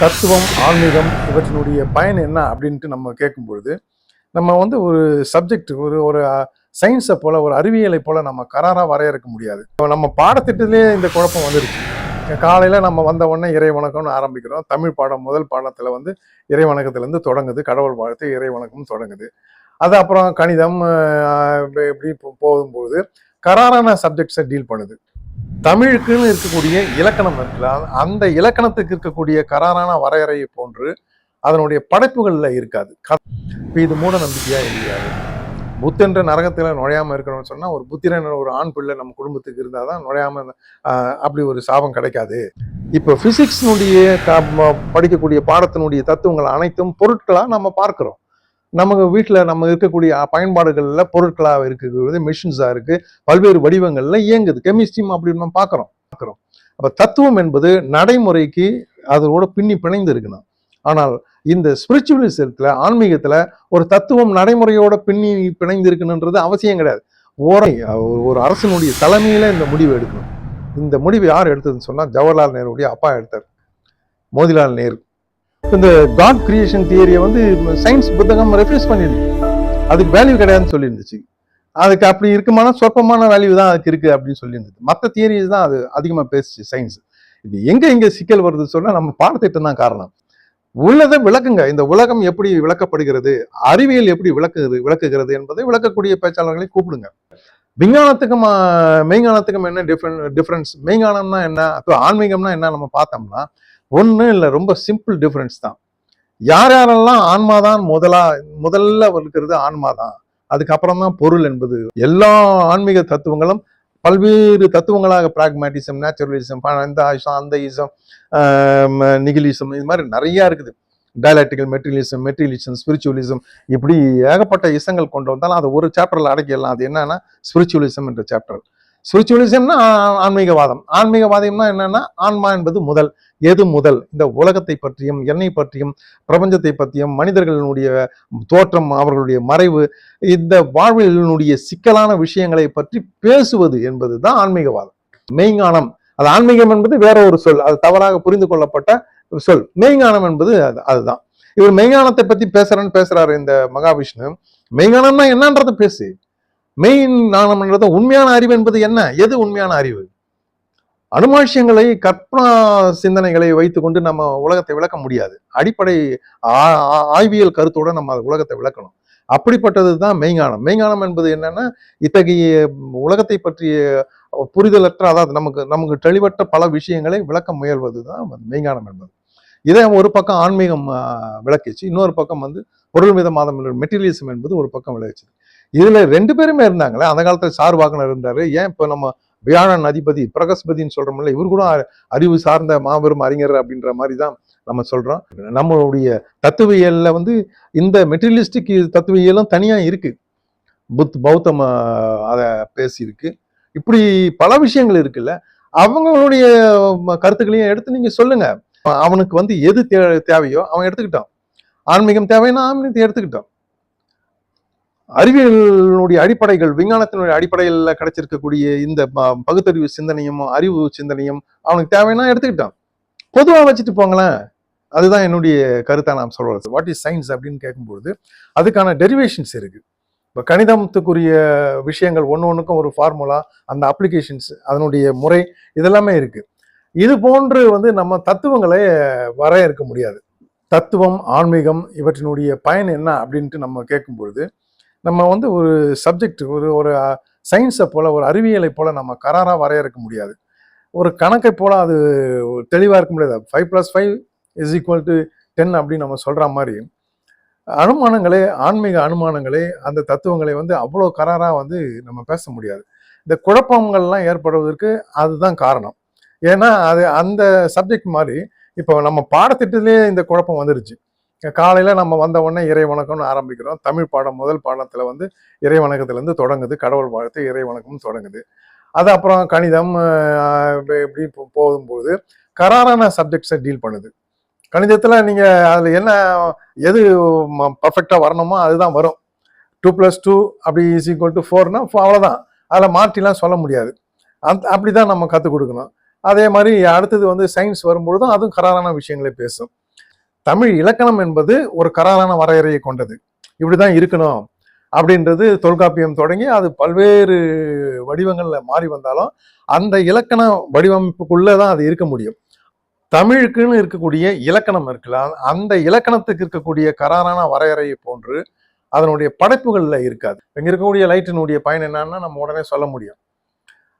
தத்துவம் ஆன்மீகம் இவற்றினுடைய பயன் என்ன அப்படின்ட்டு நம்ம கேட்கும் பொழுது நம்ம வந்து ஒரு சப்ஜெக்ட் ஒரு ஒரு சயின்ஸை போல ஒரு அறிவியலை போல நம்ம கராராக வரையறுக்க முடியாது. இப்போ நம்ம பாடத்திட்டத்திலே இந்த குழப்பம் வந்துருச்சு. காலையில் நம்ம வந்த உடனே இறை வணக்கம்னு ஆரம்பிக்கிறோம். தமிழ் பாடம் முதல் பாடத்தில் வந்து இறை வணக்கத்துலேருந்து தொடங்குது. கடவுள் வாழ்த்து இறை வணக்கம் தொடங்குது. அது அப்புறம் கணிதம் இப்படி போ- போகும்போது கராரான சப்ஜெக்ட்ஸை டீல் பண்ணுது. தமிழுக்குன்னு இருக்கக்கூடிய இலக்கணம் இருக்குல்ல அந்த- இலக்கணத்துக்கு இருக்கக்கூடிய கராரான வரையறையை போன்று அதனுடைய படைப்புகளில் இருக்காது. க- இது மூட நம்பிக்கையா இல்லையாது. புத்தன்ற நரகத்தில் நுழையாமல் இருக்கணும்னு சொன்னால் ஒரு புத்திரன் ஒரு ஆண் பிள்ளை நம்ம குடும்பத்துக்கு இருந்தால் தான் நுழையாமல் அப்படி ஒரு சாபம் கிடைக்காது. இப்போ பிசிக்ஸ்னுடைய படிக்கக்கூடிய பாடத்தினுடைய தத்துவங்கள் அனைத்தும் பொருட்களாக நம்ம பார்க்குறோம். நமக்கு வீட்டில் நம்ம இருக்கக்கூடிய பயன்பாடுகளில் பொருட்களாக இருக்கக்கூடிய மிஷின்ஸாக இருக்குது பல்வேறு வடிவங்களில் இயங்குது. கெமிஸ்ட்ரியும் அப்படின்னு நம்ம பார்க்குறோம். பார்க்குறோம். அப்போ தத்துவம் என்பது நடைமுறைக்கு அதோட பின்னி பிணைந்து இருக்கணும் ஆனால் இந்த ஸ்பிரிச்சுவலிசத்தில் ஆன்மீகத்தில் ஒரு தத்துவம் நடைமுறையோட பின்னி பிணைந்து இருக்கணுன்றது அவசியம் கிடையாது. ஓரை ஒரு- அரசனுடைய தலைமையில் இந்த முடிவு எடுக்கணும். இந்த முடிவு யார் எடுத்ததுன்னு சொன்னால் ஜவஹர்லால் நேருடைய அப்பா எடுத்தார். மோதிலால் நேரு. இந்த காட் கிரியேஷன் தியரியை வந்து சயின்ஸ் புத்தகம் ரெஃப்யூஸ் பண்ணிருந்துச்சு அதுக்கு வேல்யூ கிடையாதுன்னு சொல்லியிருந்துச்சு. அதுக்கு அப்படி இருக்குமான சொற்பமான வேல்யூ தான் அதுக்கு இருக்குது அப்படின்னு சொல்லியிருந்தது. மற்ற தியரிஸ் தான் அது அதிகமாக பேசுச்சு சயின்ஸ் இது எங்கே எங்கே சிக்கல் வருது சொன்னால் நம்ம பாடத்திட்டம் தான் காரணம். உள்ளதை விளக்குங்க. இந்த உலகம் எப்படி விளக்கப்படுகிறது? அறிவியல் எப்படி விளக்குகிறது விளக்குகிறது என்பதை விளக்கக்கூடிய பேச்சாளர்களை கூப்பிடுங்க. விஞ்ஞானத்துக்கும் மெய்ஞானத்துக்கும் என்ன டிஃப்ரெண்ட் டிஃப்ரென்ஸ் மெய்ஞானம்னா என்ன? அப்போ ஆன்மீகம்னா என்ன? நம்ம பார்த்தோம்னா ஒன்றும் இல்லை ரொம்ப சிம்பிள் டிஃப்ரென்ஸ் தான். யார் யாரெல்லாம் ஆன்மாதான் முதலா முதல்ல இருக்கிறது ஆன்மாதான் அதுக்கப்புறம் தான் பொருள் என்பது. எல்லா ஆன்மீக தத்துவங்களும் பல்வேறு தத்துவங்களாக பிராக்மேட்டிசம் நேச்சுரலிசம் இந்த ஆயுஷம் அந்த ஈசம் நிகிலிசம் இது மாதிரி நிறையா இருக்குது. டயலாக்டிக்கல் மெட்டீரியலிசம் மெட்டீரியலிசம் ஸ்பிரிச்சுவலிசம் இப்படி ஏகப்பட்ட இசங்கள் கொண்டு வந்தாலும் அதை ஒரு சாப்டரில் அடக்கிடலாம். அது என்னன்னா ஸ்பிரிச்சுவலிசம் என்ற சாப்டர் ஸ்பிரிச்சுவலிசம்னா ஆன்மீகவாதம். ஆன்மீகவாதம்னா என்னன்னா ஆன்மா என்பது முதல். எது முதல்? இந்த உலகத்தை பற்றியும் என்னை பற்றியும் பிரபஞ்சத்தை பற்றியும் மனிதர்களினுடைய தோற்றம் அவர்களுடைய மறைவு இந்த வாழ்வினுடைய சிக்கலான விஷயங்களை பற்றி பேசுவது என்பது தான் ஆன்மீகவாதம். மெய்ஞானம். அது ஆன்மீகம் என்பது வேற ஒரு சொல். அது தவறாக புரிந்து கொள்ளப்பட்ட சொல். மெய்ஞானம் என்பது அது அதுதான். இவர் மெய்ஞானத்தை பத்தி பேசுறேன்னு பேசுறாரு இந்த மகாவிஷ்ணு. மெய்ஞானம்னா என்னன்றத பேசு. மெயின் ஞானம்ன்றது உண்மையான அறிவு என்பது என்ன? எது உண்மையான அறிவு? அனுமாஷியங்களை கற்பனா சிந்தனைகளை வைத்துக்கொண்டு நம்ம உலகத்தை விளக்க முடியாது. அடிப்படை ஆய்வியல் கருத்தோட நம்ம உலகத்தை விளக்கணும். அப்படிப்பட்டது தான் மெய்ஞானம். மெய்ஞானம் என்பது என்னன்னா இத்தகைய உலகத்தை பற்றிய புரிதலற்ற அதாவது நமக்கு நமக்கு தெளிவற்ற பல விஷயங்களை விளக்க முயல்வது தான் மெய்ஞானம் என்பது. இதை ஒரு பக்கம் ஆன்மீகம் விளக்கிச்சு. இன்னொரு பக்கம் வந்து பொருள் மிதமாதம் மெட்டீரியலிசம் என்பது ஒரு பக்கம் விளக்கிச்சு. இதுல ரெண்டு பேருமே இருந்தாங்களே அந்த காலத்துல சார்வாகனர் இருந்தாரு. ஏன் இப்ப நம்ம வியாழன் அதிபதி பிரகஸ்பதின்னு சொல்றோம்ல இவர் கூட அறிவு சார்ந்த மாபெரும் அறிஞர் அப்படின்ற மாதிரி தான் நம்ம சொல்றோம். நம்மளுடைய தத்துவியல்ல வந்து இந்த மெட்டீரியலிஸ்டிக் தத்துவியலும் தனியா இருக்கு. புத் பௌத்தம் அதை பேசியிருக்கு. இப்படி பல விஷயங்கள் இருக்குல்ல அவங்களுடைய கருத்துக்களையும் எடுத்து நீங்க சொல்லுங்க. அவனுக்கு வந்து எது தே- தேவையோ அவன் எடுத்துக்கிட்டான். ஆன்மீகம் தேவைன்னா ஆன்மீகத்தை எடுத்துக்கிட்டான். அறிவியலினுடைய அடிப்படைகள் விஞ்ஞானத்தினுடைய அடிப்படையில் கிடைச்சிருக்கக்கூடிய இந்த பகுத்தறிவு சிந்தனையும் அறிவு சிந்தனையும் அவனுக்கு தேவைன்னா எடுத்துக்கிட்டான். பொதுவாக வச்சுட்டு போங்களேன். அதுதான் என்னுடைய கருத்தை நான் சொல்கிறது வாட் இஸ் சயின்ஸ் அப்படின்னு கேட்கும்பொழுது அதுக்கான டெரிவேஷன்ஸ் இருக்குது இப்போ கணிதத்துக்குரிய விஷயங்கள் ஒன்று ஒன்றுக்கும் ஒரு ஃபார்முலா அந்த அப்ளிகேஷன்ஸ் அதனுடைய முறை இதெல்லாமே இருக்குது இது போன்று வந்து நம்ம தத்துவங்களை வரையறுக்க முடியாது. தத்துவம் ஆன்மீகம் இவற்றினுடைய பயன் என்ன அப்படின்ட்டு நம்ம கேட்கும்பொழுது நம்ம வந்து ஒரு சப்ஜெக்ட் ஒரு ஒரு சயின்ஸை போல் ஒரு அறிவியலை போல் நம்ம கராராக வரையறுக்க முடியாது. ஒரு கணக்கை போல் அது தெளிவாக இருக்க முடியாது. Five plus five is equal to ten அப்படின்னு நம்ம சொல்கிற மாதிரி அனுமானங்களே ஆன்மீக அனுமானங்களே அந்த தத்துவங்களை வந்து அவ்வளோ கராராக வந்து நம்ம பேச முடியாது. இந்த குழப்பங்கள்லாம் ஏற்படுவதற்கு அதுதான் காரணம். ஏன்னா அது அந்த சப்ஜெக்ட் மாதிரி இப்போ நம்ம பாடத்திட்டத்திலே இந்த குழப்பம் வந்துருச்சு. காலையில் நம்ம வந்த உடனே இறை வணக்கம்னு ஆரம்பிக்கிறோம். தமிழ் பாடம் முதல் பாடத்தில் வந்து இறை வணக்கத்துலேருந்து தொடங்குது. கடவுள் வாழ்த்து இறை வணக்கம் தொடங்குது. அது அப்புறம் கணிதம் இப்படி போ- போகும்போது கராரான சப்ஜெக்ட்ஸை டீல் பண்ணுது. கணிதத்தில் நீங்கள் அதில் என்ன எது பர்ஃபெக்டாக வரணுமோ அதுதான் வரும். டூ ப்ளஸ் டூ அப்படி இஸ் ஈக்குவல் டு ஃபோர்னா அவ்வளோதான் அதில் மாற்றிலாம் சொல்ல முடியாது. அந்த அப்படி தான் நம்ம கற்றுக் கொடுக்கணும். அதே மாதிரி அடுத்தது வந்து சயின்ஸ் வரும்பொழுதும் அதுவும் கராரான விஷயங்களை பேசும். தமிழ் இலக்கணம் என்பது ஒரு கராரான வரையறையை கொண்டது. இப்படிதான் இருக்கணும் அப்படின்றது தொல்காப்பியம் தொடங்கி அது பல்வேறு வடிவங்களில் மாறி வந்தாலும் அந்த இலக்கண வடிவமைப்புக்குள்ளே தான் அது இருக்க முடியும். தமிழுக்குன்னு இருக்கக்கூடிய இலக்கணம் இருக்குல்ல அந்த இலக்கணத்துக்கு இருக்கக்கூடிய கராரான வரையறையை போன்று அதனுடைய படைப்புகளில் இருக்காது. இங்கே இருக்கக்கூடிய லைட்டினுடைய பயன் என்னன்னா நம்ம உடனே சொல்ல முடியும்.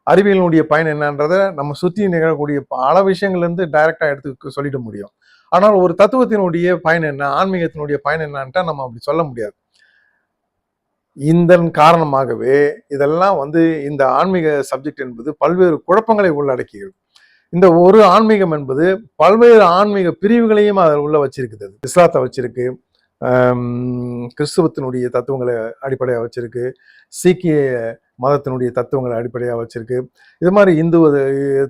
அறிவியலினுடைய பயன் என்னன்றதை நம்ம சுற்றி நிகழக்கூடிய பல விஷயங்கள்லேருந்து டைரெக்டாக எடுத்து சொல்லிட முடியும். ஆனால் ஒரு தத்துவத்தினுடைய பயன் என்ன ஆன்மீகத்தினுடைய பயன் என்னன்ட்டா நம்ம அப்படி சொல்ல முடியாது. இதன் காரணமாகவே இதெல்லாம் வந்து இந்த ஆன்மீக சப்ஜெக்ட் என்பது பல்வேறு குழப்பங்களை உள்ளடக்கியது. இந்த ஒரு ஆன்மீகம் என்பது பல்வேறு ஆன்மீக பிரிவுகளையும் அதில் உள்ள வச்சிருக்குது. இஸ்லாத்தை வச்சிருக்கு கிறிஸ்துவத்தினுடைய தத்துவங்களை அடிப்படையாக வச்சிருக்கு சீக்கிய மதத்தினுடைய தத்துவங்களை அடிப்படையாக வச்சிருக்கு. இது மாதிரி இந்து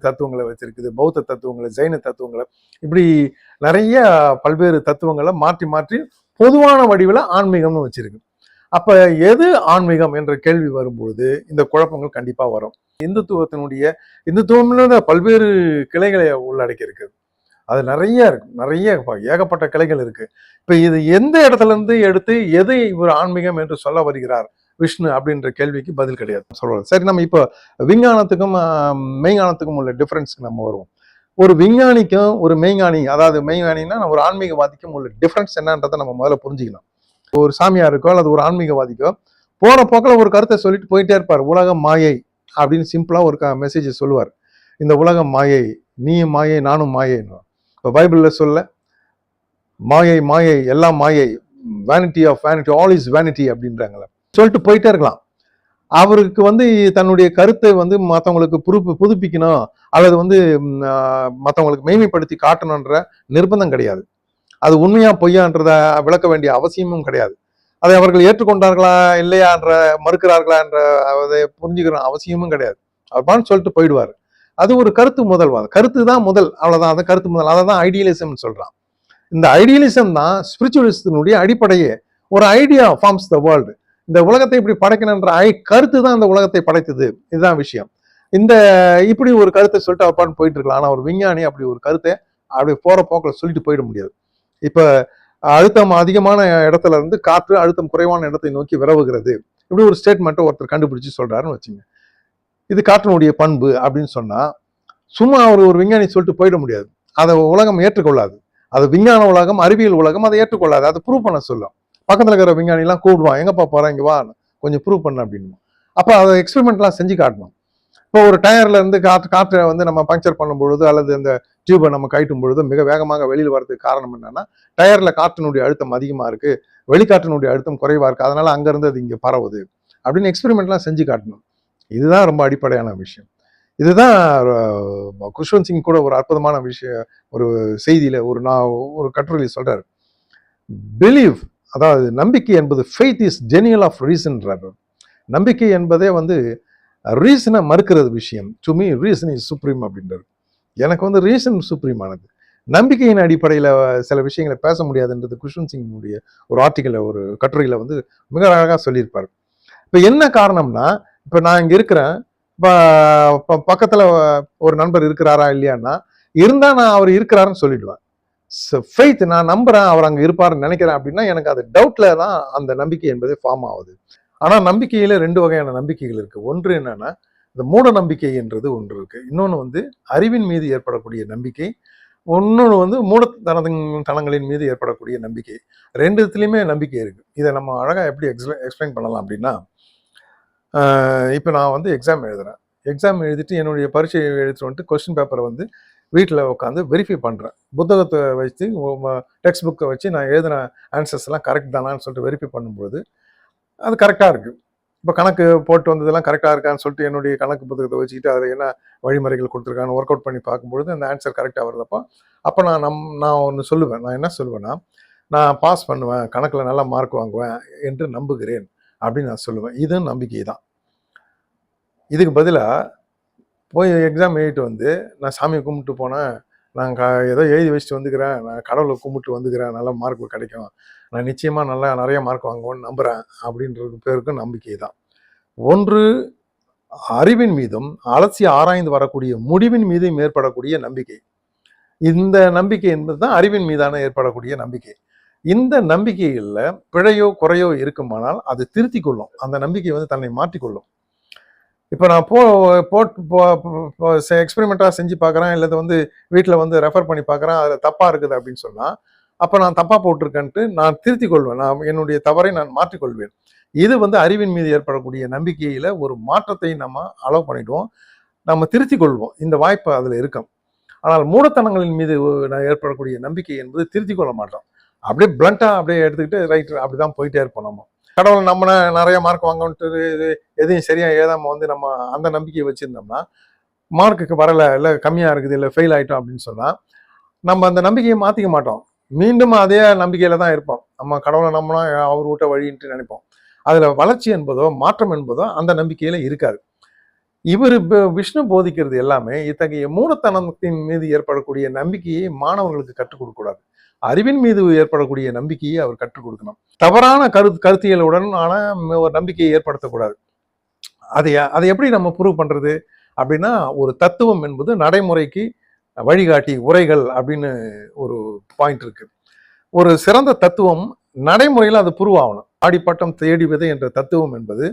தத்துவங்களை வச்சிருக்குது பௌத்த தத்துவங்களை ஜெயின தத்துவங்களை. இப்படி நிறைய பல்வேறு தத்துவங்களை மாற்றி மாற்றி பொதுவான வடிவில் ஆன்மீகம்னு வச்சிருக்கு. அப்போ எது ஆன்மீகம் என்ற கேள்வி வரும்பொழுது இந்த குழப்பங்கள் கண்டிப்பாக வரும். இந்துத்துவத்தினுடைய இந்துத்துவம்ல பல்வேறு கிளைகளை உள்ளடக்கி இருக்குது அது நிறைய இருக்கு நிறைய ஏகப்பட்ட கிளைகள் இருக்கு. இப்போ இது எந்த இடத்துல இருந்து எடுத்து எதை இவர் ஆன்மீகம் என்று சொல்ல வருகிறார்? விஷ்ணு அப்படின்ற கேள்விக்கு பதில் கிடையாது. சொல்றது சரி நம்ம இப்போ விஞ்ஞானத்துக்கும் மெய்ஞானத்துக்கும் உள்ள டிஃப்ரென்ஸ்க்கு நம்ம வருவோம். ஒரு விஞ்ஞானிக்கும் ஒரு மெய்ஞானி அதாவது மெய்ஞானின்னா ஒரு ஆன்மீகவாதிக்கும் உள்ள டிஃப்ரென்ஸ் என்னன்றதை நம்ம முதல்ல புரிஞ்சுக்கலாம். ஒரு சாமியாருக்கோ அல்லது ஒரு ஆன்மீகவாதிக்கோ போற போக்கில் ஒரு கருத்தை சொல்லிட்டு போயிட்டே இருப்பார். உலகம் மாயை அப்படின்னு சிம்பிளாக ஒரு மெசேஜ் சொல்லுவார். இந்த உலகம் மாயை நீயும் மாயை நானும் மாயைன்னு இப்போ பைபிளில் சொல்ல மாயை மாயை எல்லாம் மாயை vanity of vanity all is vanity அப்படின்றாங்களே சொல்லிட்டு போயிட்டே இருக்கலாம். அவருக்கு வந்து தன்னுடைய கருத்தை வந்து மற்றவங்களுக்கு புதுப்பு புதுப்பிக்கணும் அல்லது வந்து மற்றவங்களுக்கு மேன்மைப்படுத்தி காட்டணுன்ற நிர்பந்தம் கிடையாது. அது உண்மையா பொய்யான்றத விளக்க வேண்டிய அவசியமும் கிடையாது. அதை அவர்கள் ஏற்றுக்கொண்டார்களா இல்லையான்ற மறுக்கிறார்களா என்ற அதை புரிஞ்சுக்கிற அவசியமும் கிடையாது. அவர் சொல்லிட்டு போயிடுவார். அது ஒரு கருத்து முதல்வாதம். கருத்து தான் முதல் அவ்வளோதான் அந்த கருத்து முதல். அதை தான் ஐடியலிசம்னு சொல்கிறான் இந்த ஐடியலிசம் தான் ஸ்பிரிச்சுவலிசத்தினுடைய அடிப்படையே. ஒரு ஐடியா ஃபார்ம்ஸ் த வேர்ல்டு இந்த உலகத்தை இப்படி படைக்கணுன்ற ஐ கருத்து தான் இந்த உலகத்தை படைத்தது. இதுதான் விஷயம். இந்த இப்படி ஒரு கருத்தை சொல்லிட்டு அப்பான்னு போயிட்டு இருக்கலாம். ஆனால் ஒரு விஞ்ஞானி அப்படி ஒரு கருத்தை அப்படி போற போக்கில் சொல்லிட்டு போயிட முடியாது. இப்போ அழுத்தம் அதிகமான இடத்துல இருந்து காற்று அழுத்தம் குறைவான இடத்தை நோக்கி விரவுகிறது. இப்படி ஒரு ஸ்டேட்மெண்ட்டை ஒருத்தர் கண்டுபிடிச்சு சொல்றாருன்னு வச்சுங்க. இது காற்றினுடைய பண்பு அப்படின்னு சொன்னா சும்மா அவர் ஒரு விஞ்ஞானி சொல்லிட்டு போயிட முடியாது. அதை உலகம் ஏற்றுக்கொள்ளாது. அது விஞ்ஞான உலகம் அறிவியல் உலகம் அதை ஏற்றுக்கொள்ளாது. அதை ப்ரூவ் பண்ண சொல்லும். பக்கத்தில் இருக்கிற விஞ்ஞானிலாம் கூப்பிடுவான் எங்கப்பா போறேன் இங்கே வா. கொஞ்சம் ப்ரூவ் பண்ண அப்படின்னு அப்போ அதை எக்ஸ்பெரிமெண்ட்லாம் செஞ்சு காட்டணும். இப்போ ஒரு டயர்ல இருந்து காற்று காற்றை வந்து நம்ம பங்க்சர் பண்ணும் பொழுது அல்லது அந்த டியூபை நம்ம கழட்டும் பொழுது மிக வேகமாக வெளியில் வரதுக்கு காரணம் என்னன்னா டயர்ல காற்றினுடைய அழுத்தம் அதிகமாக இருக்கு வெளிக்காற்றினுடைய அழுத்தம் குறைவா இருக்கு அதனால அங்கேருந்து அது இங்கே பரவுது அப்படின்னு எக்ஸ்பெரிமெண்ட்லாம் செஞ்சு காட்டணும். இதுதான் ரொம்ப அடிப்படையான விஷயம். இதுதான் குஷ்வந்த் சிங் கூட ஒரு அற்புதமான விஷயம் ஒரு செய்தியில ஒரு நான் ஒரு கட்டுரையில் சொல்றாரு. பிலீவ் அதாவது நம்பிக்கை என்பது ஃபெய்த் இஸ் ஜெனியல் ஆஃப் ரீசன்றார் நம்பிக்கை என்பதே வந்து ரீசனை மறுக்கிறது விஷயம். To me reason is supreme அப்படின்றாரு எனக்கு வந்து ரீசன் சுப்ரீமானது நம்பிக்கையின் அடிப்படையில் சில விஷயங்களை பேச முடியாதுன்றது குஷ்வந்த் சிங்கினுடைய ஒரு ஆர்டிக்கலில் ஒரு கட்டுரையில் வந்து மிக அழகாக சொல்லியிருப்பார். இப்போ என்ன காரணம்னா இப்போ நான் இங்கே இருக்கிறேன். இப்போ பக்கத்தில் ஒரு நண்பர் இருக்கிறாரா இல்லையான்னா இருந்தால் நான் அவர் இருக்கிறாருன்னு சொல்லிடுவேன். ஃபெய்த் நான் நம்புறேன் அவர் அங்கே இருப்பாருன்னு நினைக்கிறேன் அப்படின்னா எனக்கு அது டவுட்ல தான் அந்த நம்பிக்கை என்பது ஃபார்ம் ஆகுது. ஆனால் நம்பிக்கையில ரெண்டு வகையான நம்பிக்கைகள் இருக்கு. ஒன்று என்னன்னா இந்த மூட நம்பிக்கை என்றது ஒன்று இருக்கு. இன்னொன்று வந்து அறிவின் மீது ஏற்படக்கூடிய நம்பிக்கை. ஒன்று வந்து மூடத்தனது தனங்களின் மீது ஏற்படக்கூடிய நம்பிக்கை. ரெண்டு இதுலேயுமே நம்பிக்கை இருக்கு. இதை நம்ம அழகாக எப்படி எக்ஸ்பிளை எக்ஸ்பிளைன் பண்ணலாம் அப்படின்னா இப்போ நான் வந்து எக்ஸாம் எழுதுறேன். எக்ஸாம் எழுதிட்டு என்னுடைய பரீட்சை எழுதிட்டு வந்துட்டு கொஸ்டின் பேப்பரை வந்து வீட்டில் உட்காந்து வெரிஃபை பண்ணுறேன் புத்தகத்தை வச்சு டெக்ஸ்ட் புக்கை வச்சு நான் எழுதின ஆன்சர்ஸ் எல்லாம் கரெக்ட் தானான்னு சொல்லிட்டு வெரிஃபை பண்ணும்போது அது கரெக்டாக இருக்குது இப்போ கணக்கு போட்டு வந்ததெல்லாம் கரெக்டாக இருக்கான்னு சொல்லிட்டு என்னுடைய கணக்கு புத்தகத்தை வச்சுக்கிட்டு அதில் என்ன வழிமுறைகள் கொடுத்துருக்கான்னு ஒர்க் அவுட் பண்ணி பார்க்கும்பொழுது அந்த ஆன்சர் கரெக்டாக வருதப்போ அப்போ நான் நம் நான் ஒன்று சொல்லுவேன். நான் என்ன சொல்லுவேன்னா நான் பாஸ் பண்ணுவேன். கணக்கில் நல்லா மார்க் வாங்குவேன் என்று நம்புகிறேன். அப்படின்னு நான் சொல்லுவேன். இதுவும் நம்பிக்கை தான் இதுக்கு பதிலாக போய் எக்ஸாம் எழுதிட்டு வந்து நான் சாமியை கும்பிட்டு போனேன். நான் க ஏதோ எழுதி வச்சுட்டு வந்துக்கிறேன். நான் கடவுளை கும்பிட்டு வந்துக்கிறேன். நல்ல மார்க் கிடைக்கும். நான் நிச்சயமாக நல்லா நிறைய மார்க் வாங்குவேன்னு நம்புகிறேன் அப்படின்றது பேருக்கும் நம்பிக்கை தான். ஒன்று அறிவின் மீதும் அலசி ஆராய்ந்து வரக்கூடிய முடிவின் மீதும் ஏற்படக்கூடிய நம்பிக்கை. இந்த நம்பிக்கை என்பது தான் அறிவின் மீதான ஏற்படக்கூடிய நம்பிக்கை. இந்த நம்பிக்கையில் பிழையோ குறையோ இருக்குமானால் அது திருத்தி கொள்ளும். அந்த நம்பிக்கை வந்து தன்னை மாற்றிக்கொள்ளும் இப்போ நான் போ போட்டு எக்ஸ்பெரிமெண்ட்டாக செஞ்சு பார்க்குறேன் இல்லை வந்து வீட்டில் வந்து ரெஃபர் பண்ணி பார்க்குறேன் அதில் தப்பாக இருக்குது அப்படின்னு சொன்னால் அப்போ நான் தப்பாக போட்டிருக்கேன்ட்டு நான் திருத்திக் கொள்வேன். நான் என்னுடைய தவறை நான் மாற்றிக்கொள்வேன் இது வந்து அறிவின் மீது ஏற்படக்கூடிய நம்பிக்கையில் ஒரு மாற்றத்தை நம்ம அலோவ் பண்ணிவிடுவோம் நம்ம திருத்திக் கொள்வோம். இந்த வாய்ப்பு அதில் இருக்கும். ஆனால் மூடத்தனங்களின் மீது நான் ஏற்படக்கூடிய நம்பிக்கை என்பது திருத்திக் கொள்ள மாட்டோம். அப்படியே பிளண்ட்டாக அப்படியே எடுத்துக்கிட்டு ரைட் அப்படி தான் போயிட்டே இருப்போம் நம்ம. கடவுள் நம்ம நிறைய மார்க் வாங்கன்ட்டு இது எதையும் சரியா ஏதாம வந்து நம்ம அந்த நம்பிக்கையை வச்சிருந்தோம்னா மார்க்குக்கு வரல இல்லை கம்மியாக இருக்குது இல்லை ஃபெயில் ஆகிட்டோம் அப்படின்னு சொன்னால் நம்ம அந்த நம்பிக்கையை மாற்றிக்க மாட்டோம். மீண்டும் அதே நம்பிக்கையில் தான் இருப்போம். நம்ம கடவுளை நம்மனா அவர் விட்ட வழின்ட்டு நினைப்போம். அதில் வளர்ச்சி என்பதோ மாற்றம் என்பதோ அந்த நம்பிக்கையில் இருக்காது. இவர் விஷ்ணு போதிக்கிறது எல்லாமே இத்தகைய மூடத்தனத்தின் மீது ஏற்படக்கூடிய நம்பிக்கையை மாணவர்களுக்கு கற்றுக் கொடுக்க கூடாது அறிவின் மீது ஏற்படக்கூடிய நம்பிக்கையை அவர் கற்றுக் கொடுக்கணும். தவறான கரு கருத்தியலுடன் ஆன ஒரு நம்பிக்கையை ஏற்படுத்தக்கூடாது. அதை அதை எப்படி நம்ம ப்ரூவ் பண்ணுறது அப்படின்னா ஒரு தத்துவம் என்பது நடைமுறைக்கு வழிகாட்டி உரைகள் அப்படின்னு ஒரு பாயிண்ட் இருக்குது ஒரு சிறந்த தத்துவம் நடைமுறையில் அது ப்ரூவ் ஆகணும். ஆடிப்பட்டம் தேடி விதை என்ற தத்துவம் என்பது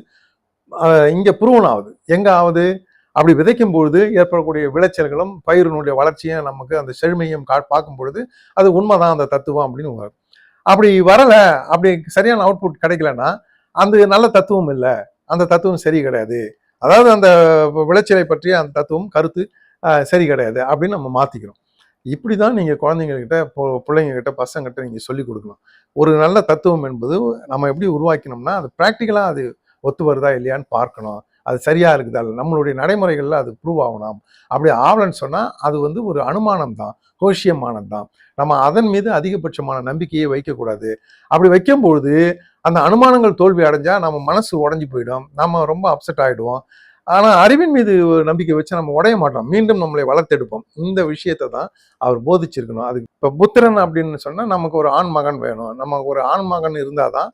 இங்கே ப்ரூவன் ஆகுது. எங்கே ஆகுது? அப்படி விதைக்கும் பொழுது ஏற்படக்கூடிய விளைச்சல்களும் பயிரினுடைய வளர்ச்சியும் நமக்கு அந்த செழுமையும் கா பார்க்கும் பொழுது அது உண்மைதான் அந்த தத்துவம் அப்படின்னு வரும் அப்படி வரலை அப்படி சரியான அவுட்புட் கிடைக்கலன்னா அந்த நல்ல தத்துவம் இல்லை. அந்த தத்துவம் சரி கிடையாது. அதாவது அந்த விளைச்சலை பற்றிய அந்த தத்துவம் கருத்து சரி கிடையாது அப்படின்னு நம்ம மாற்றிக்கிறோம் இப்படி தான் நீங்கள் குழந்தைங்கக்கிட்ட பிள்ளைங்க கிட்ட பசங்கிட்ட நீங்கள் சொல்லிக் கொடுக்கணும். ஒரு நல்ல தத்துவம் என்பது நம்ம எப்படி உருவாக்கினோம்னா அது ப்ராக்டிக்கலாக அது ஒத்து வருதா இல்லையான்னு பார்க்கணும். அது சரியாக இருக்குதா. நம்மளுடைய நடைமுறைகளில் அது ப்ரூவ் ஆகணும். அப்படி ஆகலன்னு சொன்னால் அது வந்து ஒரு அனுமானம் தான் கோஷியமானம் தான் நம்ம அதன் மீது அதிகபட்சமான நம்பிக்கையை வைக்கக்கூடாது. அப்படி வைக்கும்பொழுது அந்த அனுமானங்கள் தோல்வி அடைஞ்சால் நம்ம மனசு உடஞ்சி போயிடும். நம்ம ரொம்ப அப்செட் ஆகிடுவோம் ஆனால் அறிவின் மீது ஒரு நம்பிக்கை வச்சு நம்ம உடைய மாட்டோம். மீண்டும் நம்மளை வளர்த்தெடுப்போம். இந்த விஷயத்தை தான் அவர் போதிச்சிருக்கணும். அதுக்கு இப்போ புத்திரன் அப்படின்னு சொன்னால் நமக்கு ஒரு ஆண் மகன் வேணும். நமக்கு ஒரு ஆண் மகன் இருந்தால் தான்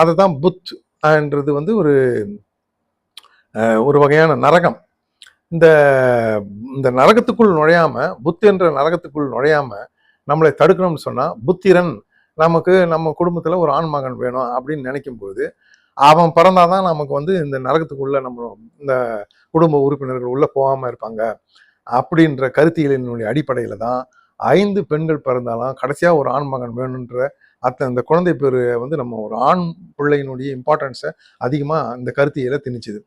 அதை தான் புத் என்றது வந்து ஒரு ஒரு வகையான நரகம். இந்த இந்த நரகத்துக்குள் நுழையாம புத் என்ற நரகத்துக்குள் நுழையாம நம்மளை தடுக்கணும்னு சொன்னால் புத்திரன் நமக்கு நம்ம குடும்பத்தில் ஒரு ஆண் மகன் வேணும் அப்படின்னு நினைக்கும் பொழுது அவன் பிறந்தாதான் நமக்கு வந்து இந்த நரகத்துக்குள்ள நம்ம இந்த குடும்ப உறுப்பினர்கள் உள்ளே போகாமல் இருப்பாங்க. அப்படின்ற கருத்தியலினுடைய அடிப்படையில் தான் ஐந்து பெண்கள் பிறந்தாலும் கடைசியாக ஒரு ஆண் மகன் வேணுன்ற அத்த அந்த குழந்தை பேர் வந்து நம்ம ஒரு ஆண் பிள்ளையினுடைய இம்பார்ட்டன்ஸை அதிகமாக இந்த கருத்தியலை திணிச்சுது.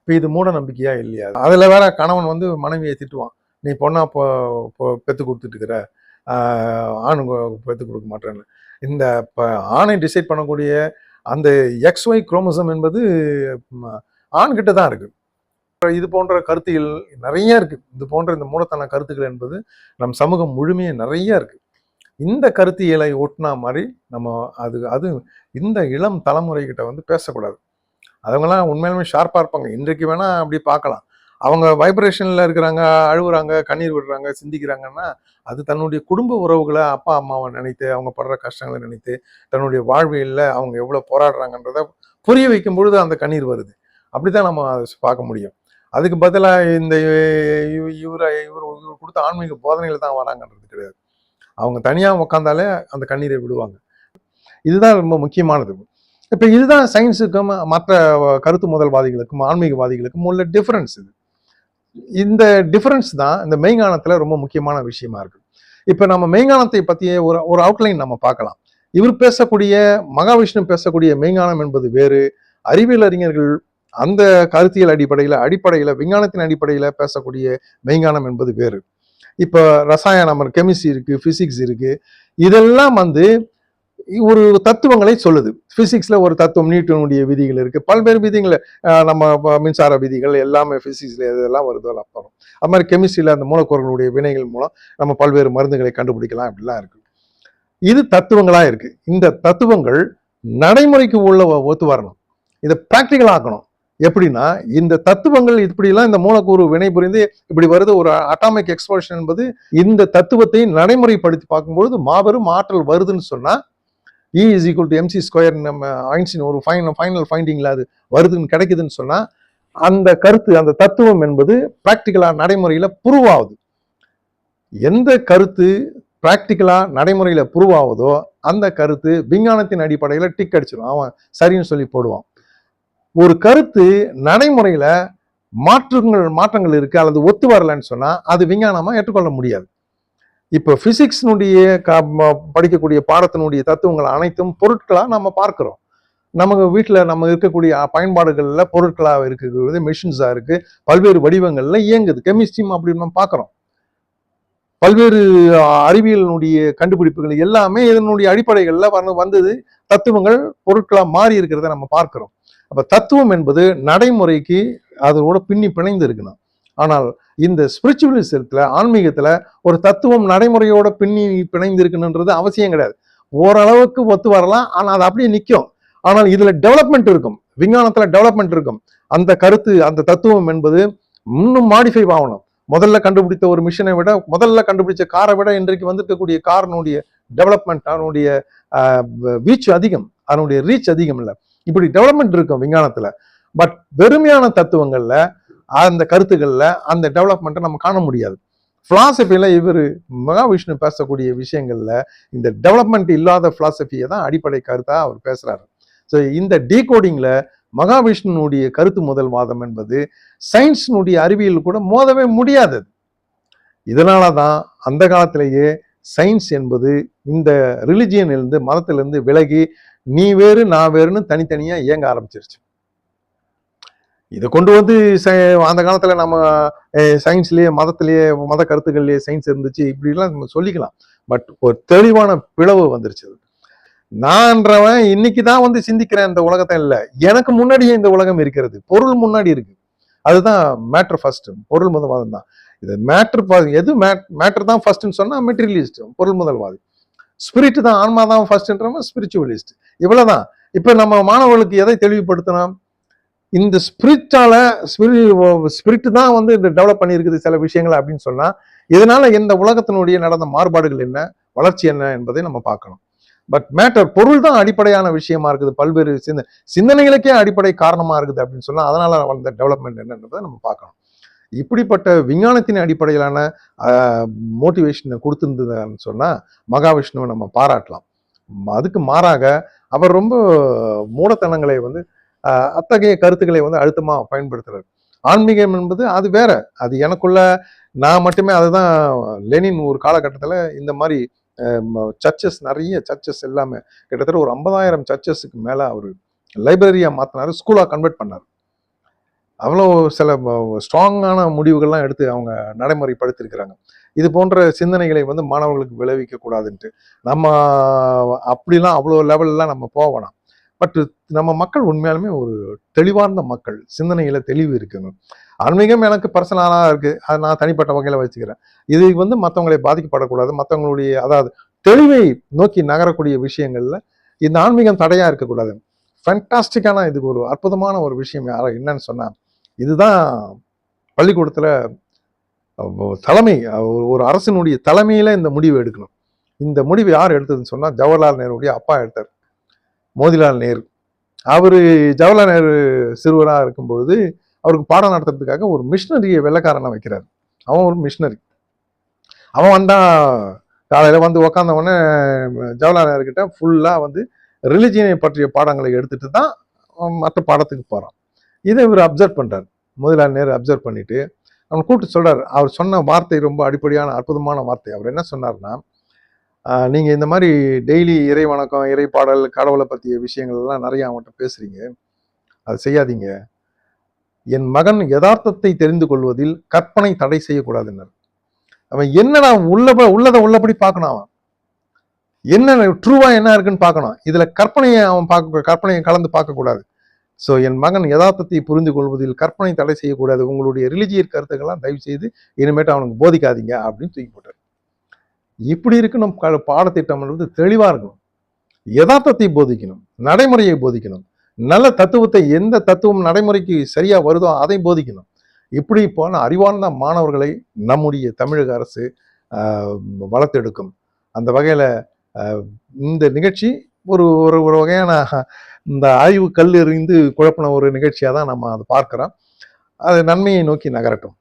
இப்போ இது மூட நம்பிக்கையா இல்லையா? அதில் வேற கணவன் வந்து மனைவியை திட்டுவான். நீ பொண்ணா இப்போ பெற்று கொடுத்துட்டு இருக்கிற ஆண் பெற்று கொடுக்க மாட்டேன்னு. இந்த இப்போ ஆணை டிசைட் பண்ணக்கூடிய அந்த எக்ஸ் ஒய் குரோமசம் என்பது ஆண்கிட்ட தான் இருக்குது இது போன்ற கருத்துகள் நிறைய இருக்கு. இது போன்ற இந்த மூடத்தன கருத்துக்கள் என்பது நம் சமூகம் முழுமையே நிறைய இருக்கு. இந்த கருத்தியலை ஒட்டினா மாதிரி நம்ம அது அது இந்த இளம் தலைமுறைகிட்ட வந்து பேசக்கூடாது. அவங்கெல்லாம் உண்மையிலுமே ஷார்ப்பாக இருப்பாங்க. இன்றைக்கு வேணால் அப்படி பார்க்கலாம். அவங்க வைப்ரேஷனில் இருக்கிறாங்க அழுகுறாங்க கண்ணீர் விடுறாங்க சிந்திக்கிறாங்கன்னா அது தன்னுடைய குடும்ப உறவுகளை அப்பா அம்மாவை நினைத்து அவங்க படுற கஷ்டங்களை நினைத்து தன்னுடைய வாழ்வியலில் அவங்க எவ்வளோ போராடுறாங்கன்றத புரிய வைக்கும் பொழுது அந்த கண்ணீர் வருது. அப்படி தான் நம்ம அதை பார்க்க முடியும். அதுக்கு பதிலாக இந்த இவர் இவர் கொடுத்த ஆன்மீக போதனைகள் தான் வராங்கன்றது கிடையாது. அவங்க தனியாக உட்காந்தாலே அந்த கண்ணீரை விடுவாங்க. இதுதான் ரொம்ப முக்கியமானது. இப்போ இதுதான் சயின்ஸுக்கும் மற்ற கருத்து முதல்வாதிகளுக்கும் ஆன்மீகவாதிகளுக்கும் உள்ள டிஃபரன்ஸ் இது. இந்த டிஃபரன்ஸ் தான் இந்த மெய்ஞானத்தில் ரொம்ப முக்கியமான விஷயமா இருக்கு. இப்போ நம்ம மெய்ஞானத்தை பற்றிய ஒரு ஒரு அவுட்லைன் நம்ம பார்க்கலாம். இவர் பேசக்கூடிய மகாவிஷ்ணு பேசக்கூடிய மெய்ஞானம் என்பது வேறு. அறிவியல் அறிஞர்கள் அந்த கருத்தியல் அடிப்படையில் அடிப்படையில் விஞ்ஞானத்தின் அடிப்படையில் பேசக்கூடிய மெய்ஞானம் என்பது வேறு. இப்போ ரசாயனம் கெமிஸ்ட்ரி இருக்குது ஃபிசிக்ஸ் இருக்குது இதெல்லாம் வந்து ஒரு தத்துவங்களை சொல்லுது. ஃபிசிக்ஸில் ஒரு தத்துவம் நீட்டினுடைய விதிகள் இருக்குது பல்வேறு விதிகள் நம்ம மின்சார விதிகள் எல்லாமே ஃபிசிக்ஸில் இதெல்லாம் வருது அப்புறம் அது மாதிரி கெமிஸ்ட்ரியில் அந்த மூலக்கூறுகளுடைய வினைகள் மூலம் நம்ம பல்வேறு மருந்துகளை கண்டுபிடிக்கலாம் அப்படிலாம் இருக்கு. இது தத்துவங்களாக இருக்குது இந்த தத்துவங்கள் நடைமுறைக்கு உள்ள ஒத்து வரணும். இதை ப்ராக்டிக்கல் ஆக்கணும். எப்படின்னா இந்த தத்துவங்கள் இப்படிலாம் இந்த மூலக்கூறு வினை புரிந்து இப்படி வருது ஒரு அட்டாமிக் எக்ஸ்ப்ளோஷன் என்பது இந்த தத்துவத்தை நடைமுறைப்படுத்தி பார்க்கும்பொழுது மாபெரும் ஆற்றல் வருதுன்னு சொன்னால் E is equal to M C square நம்ம ஐன்ஸ்டின் ஒரு ஃபைனல் ஃபைனல் ஃபைண்டிங்கில் அது வருதுன்னு கிடைக்குதுன்னு சொன்னால் அந்த கருத்து அந்த தத்துவம் என்பது ப்ராக்டிக்கலாக நடைமுறையில் ப்ரூவ் ஆகுது. எந்த கருத்து ப்ராக்டிக்கலாக நடைமுறையில் ப்ரூவ் ஆகுதோ அந்த கருத்து விஞ்ஞானத்தின் அடிப்படையில் டிக் அடிச்சிடும் அவன் சரின்னு சொல்லி போடுவான். ஒரு கருத்து நடைமுறையில் மாற்றங்கள் மாற்றங்கள் இருக்குது அல்லது ஒத்து வரலன்னு சொன்னால் அது விஞ்ஞானமாக ஏற்றுக்கொள்ள முடியாது. இப்போ ஃபிசிக்ஸ்னுடைய க- படிக்கக்கூடிய பாடத்தினுடைய தத்துவங்கள் அனைத்தும் பொருட்களா நம்ம பார்க்குறோம். நமக்கு வீட்டில் நம்ம இருக்கக்கூடிய பயன்பாடுகளில் பொருட்களாக இருக்கிறது மிஷின்ஸாக இருக்கு பல்வேறு வடிவங்கள்ல இயங்குது. கெமிஸ்ட்ரியும் அப்படின்னு நம்ம பார்க்குறோம். பல்வேறு அறிவியலினுடைய கண்டுபிடிப்புகள் எல்லாமே இதனுடைய அடிப்படைகளில் வந்து வந்தது தத்துவங்கள் பொருட்களாக மாறி இருக்கிறத நம்ம பார்க்குறோம். அப்போ தத்துவம் என்பது நடைமுறைக்கு அதோட பின்னி பிணைந்து இருக்கணும். ஆனால் இந்த ஸ்பிரிச்சுவலிசத்தில் ஆன்மீகத்தில் ஒரு தத்துவம் நடைமுறையோட பின்னி பிணைந்து இருக்கணுன்றது அவசியம் கிடையாது. ஓரளவுக்கு ஒத்து வரலாம் ஆனால் அது அப்படியே நிற்கும் ஆனால் இதில் டெவலப்மெண்ட் இருக்கும். விஞ்ஞானத்தில் டெவலப்மெண்ட் இருக்கும். அந்த கருத்து அந்த தத்துவம் என்பது இன்னும் மாடிஃபை ஆகணும். முதல்ல கண்டுபிடித்த ஒரு மிஷினை விட முதல்ல கண்டுபிடிச்ச காரை விட இன்றைக்கு வந்திருக்கக்கூடிய காரினுடைய டெவலப்மெண்ட் அதனுடைய வீச்சு அதிகம். அதனுடைய ரீச் அதிகம் இல்லை. இப்படி டெவலப்மெண்ட் இருக்கும் விஞ்ஞானத்தில். பட் வெறுமையான தத்துவங்களில் அந்த கருத்துக்களில் அந்த டெவலப்மெண்ட்டை நம்ம காண முடியாது. ஃபிலாசபியில் இவர் மகாவிஷ்ணு பேசக்கூடிய விஷயங்களில் இந்த டெவலப்மெண்ட் இல்லாத ஃபிலாசபியை தான் அடிப்படை கருத்தாக அவர் பேசுகிறாரு ஸோ இந்த டீகோடிங்கில் மகாவிஷ்ணுனுடைய கருத்து முதல் வாதம் என்பது சயின்ஸினுடைய அறிவியல் கூட மோதவே முடியாது. இதனால தான் அந்த காலத்திலேயே சயின்ஸ் என்பது இந்த ரிலிஜியனிலிருந்து மதத்திலிருந்து விலகி நீ வேறு நான் வேறுன்னு தனித்தனியாக இயங்க ஆரம்பிச்சிருச்சு. இதை கொண்டு வந்து அந்த காலத்துல நம்ம சயின்ஸ்லயே மதத்திலேயே மத கருத்துக்கள்லயே சயின்ஸ் இருந்துச்சு இப்படிலாம் நம்ம சொல்லிக்கலாம். பட் ஒரு தெளிவான பிளவு வந்துருச்சு அது. நான்றவன் இன்னைக்கு தான் வந்து சிந்திக்கிறேன் இந்த உலகத்தை இல்லை. எனக்கு முன்னாடியே இந்த உலகம் இருக்கிறது. பொருள் முன்னாடி இருக்கு. அதுதான் மேட்ரு ஃபர்ஸ்ட் பொருள் முதல்வாதம் தான். இது மேட்ரு எது மேட்ரு தான் ஃபர்ஸ்ட்னு சொன்னால் மெட்டீரியலிஸ்ட் பொருள் முதல்வாதி. ஸ்பிரிட் தான் ஆன்மா தான் ஃபர்ஸ்ட்ன்றவன் ஸ்பிரிச்சுவலிஸ்ட் இவ்வளோதான் இப்போ நம்ம மாணவர்களுக்கு எதை தெளிவுபடுத்தணும்? இந்த ஸ்பிரிட்டால ஸ்பிரிட் தான் வந்து இந்த டெவலப் பண்ணியிருக்குது சில விஷயங்கள் அப்படின்னு சொன்னா இதனால இந்த உலகத்தினுடைய நடந்த மாறுபாடுகள் என்ன வளர்ச்சி என்ன என்பதை நம்ம பார்க்கணும். பட் மேட்டர் பொருள் தான் அடிப்படையான விஷயமா இருக்குது பல்வேறு சிந்த சிந்தனைகளுக்கே அடிப்படை காரணமா இருக்குது அப்படின்னு சொன்னா அதனால வளர்ந்த டெவலப்மெண்ட் என்னன்றதை நம்ம பார்க்கணும். இப்படிப்பட்ட விஞ்ஞானத்தின் அடிப்படையிலான மோட்டிவேஷனை கொடுத்துருந்ததுன்னு சொன்னால் மகாவிஷ்ணுவை நம்ம பாராட்டலாம். அதுக்கு மாறாக அவர் ரொம்ப மூடத்தனங்களை வந்து அத்தகைய கருத்துக்களை வந்து அழுத்தமாக பயன்படுத்துறாரு. ஆன்மீகம் என்பது அது வேற. அது எனக்குள்ள நான் மட்டுமே அதுதான் லெனின் ஒரு காலகட்டத்தில் இந்த மாதிரி சர்ச்சஸ் நிறைய சர்ச்சஸ் எல்லாமே கிட்டத்தட்ட ஒரு ஐம்பதாயிரம் சர்ச்சஸுக்கு மேலே அவர் லைப்ரரியாக மாற்றினார் ஸ்கூலாக கன்வெர்ட் பண்ணார். அவ்வளோ சில ஸ்ட்ராங்கான முடிவுகள்லாம் எடுத்து அவங்க நடைமுறைப்படுத்தியிருக்கிறாங்க இது போன்ற சிந்தனைகளை வந்து மாணவர்களுக்கு விளைவிக்க கூடாதுன்ட்டு நம்ம அப்படிலாம் அவ்வளோ லெவல்லாம் நம்ம போகணும் பட் நம்ம மக்கள் உண்மையாலுமே ஒரு தெளிவார்ந்த மக்கள். சிந்தனையில் தெளிவு இருக்குங்க ஆன்மீகம் எனக்கு பர்சனலாக இருக்குது அதை நான் தனிப்பட்ட வகையில் வச்சுக்கிறேன். இது வந்து மற்றவங்களை பாதிக்கப்படக்கூடாது. மற்றவங்களுடைய அதாவது தெளிவை நோக்கி நகரக்கூடிய விஷயங்களில் இந்த ஆன்மீகம் தடையாக இருக்கக்கூடாது. ஃபேண்டாஸ்டிக்கான இதுக்கு ஒரு அற்புதமான ஒரு விஷயம் யார என்னன்னு சொன்னால் இதுதான் பள்ளிக்கூடத்தில் தலைமை ஒரு- அரசினுடைய தலைமையில் இந்த முடிவு எடுக்கணும். இந்த முடிவு யார் எடுத்ததுன்னு சொன்னால் ஜவஹர்லால் நேருடைய அப்பா எடுத்தார். மோதிலால் நேரு. அவர் ஜவஹர்லால் நேரு சிறுவராக இருக்கும் பொழுது அவருக்கு பாடம் நடத்துறதுக்காக ஒரு மிஷினரியை வெள்ளக்காரனை வைக்கிறார். அவன் ஒரு மிஷினரி. அவன் வந்தான் காலையில் வந்து உக்காந்த உடனே ஜவஹர்லால் நேருக்கிட்ட ஃபுல்லாக வந்து ரிலிஜியனை பற்றிய பாடங்களை எடுத்துட்டு தான் மற்ற பாடத்துக்கு போகிறான் இதை இவர் அப்சர்வ் பண்ணுறார் மோதிலால் நேரு அப்சர்வ் பண்ணிவிட்டு அவன் கூப்பிட்டு சொல்கிறார் அவர் சொன்ன வார்த்தை ரொம்ப அடிப்படையான அற்புதமான வார்த்தை. அவர் என்ன சொன்னார்னா நீங்கள் இந்த மாதிரி டெய்லி இறை வணக்கம் இறை பாடல் கடவுளை பற்றிய விஷயங்கள் எல்லாம் அவன்கிட்ட பேசுகிறீங்க அது செய்யாதீங்க. என் மகன் யதார்த்தத்தை தெரிந்து கொள்வதில் கற்பனை தடை செய்யக்கூடாதுன்னாரு அவன் என்னடா உள்ளப உள்ளதை உள்ளபடி பார்க்கணும் அவன். என்ன ட்ரூவாக என்ன இருக்குன்னு பார்க்கணும். இதில் கற்பனையை அவன் பார்க்க கற்பனையை கலந்து பார்க்கக்கூடாது ஸோ என் மகன் யதார்த்தத்தை புரிந்து கொள்வதில் கற்பனை தடை செய்யக்கூடாது. உங்களுடைய ரிலிஜியர் கருத்துக்கள்லாம் தயவு செய்து இனிமேட்டு அவனுக்கு போதிக்காதீங்க அப்படின்னு தூக்கி போட்டார். இப்படி இருக்கணும் பாடத்திட்டம்ன்றது பாடத்திட்டம் என்பது இருக்கணும். யதார்த்தத்தை போதிக்கணும் நடைமுறையை போதிக்கணும். நல்ல தத்துவத்தை எந்த தத்துவம் நடைமுறைக்கு சரியாக வருதோ அதை போதிக்கணும். இப்படி போன அறிவார்ந்த மாணவர்களை நம்முடைய தமிழக அரசு வளர்த்தெடுக்கும். அந்த வகையில் இந்த நிகழ்ச்சி ஒரு ஒரு ஒரு வகையான இந்த ஆய்வு கல் எறிந்து குழப்பின ஒரு நிகழ்ச்சியாக தான் நம்ம அதை பார்க்குறோம். அது நன்மையை நோக்கி நகரட்டும்.